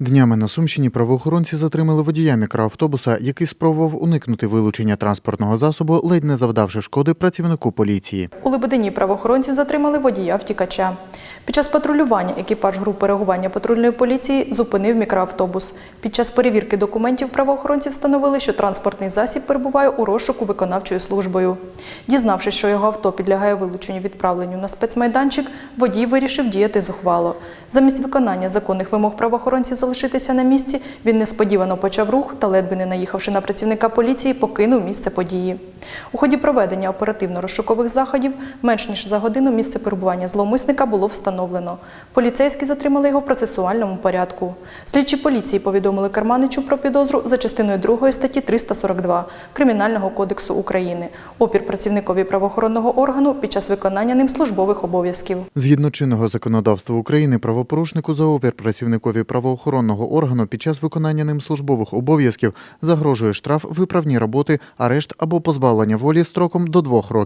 Днями на Сумщині правоохоронці затримали водія мікроавтобуса, який спробував уникнути вилучення транспортного засобу, ледь не завдавши шкоди працівнику поліції. У Лебедині правоохоронці затримали водія втікача. Під час патрулювання екіпаж групи реагування патрульної поліції зупинив мікроавтобус. Під час перевірки документів правоохоронці встановили, що транспортний засіб перебуває у розшуку виконавчою службою. Дізнавшись, що його авто підлягає вилученню відправленню на спецмайданчик, водій вирішив діяти зухвало. Замість виконання законних вимог правоохоронців залишитися на місці, він несподівано почав рух та, ледве не наїхавши на працівника поліції, покинув місце події. У ході проведення оперативно-розшукових заходів менш ніж за годину місце перебування зловмисника було встановлено. Поліцейські затримали його в процесуальному порядку. Слідчі поліції повідомили Карманичу про підозру за частиною 2 статті 342 Кримінального кодексу України. Опір працівникові правоохоронного органу під час виконання ним службових обов'язків. Згідно чинного законодавства України, правопорушнику за опір працівникові правоохоронного органу під час виконання ним службових обов'язків загрожує штраф, виправні роботи, арешт або позбавлення волі строком до двох років.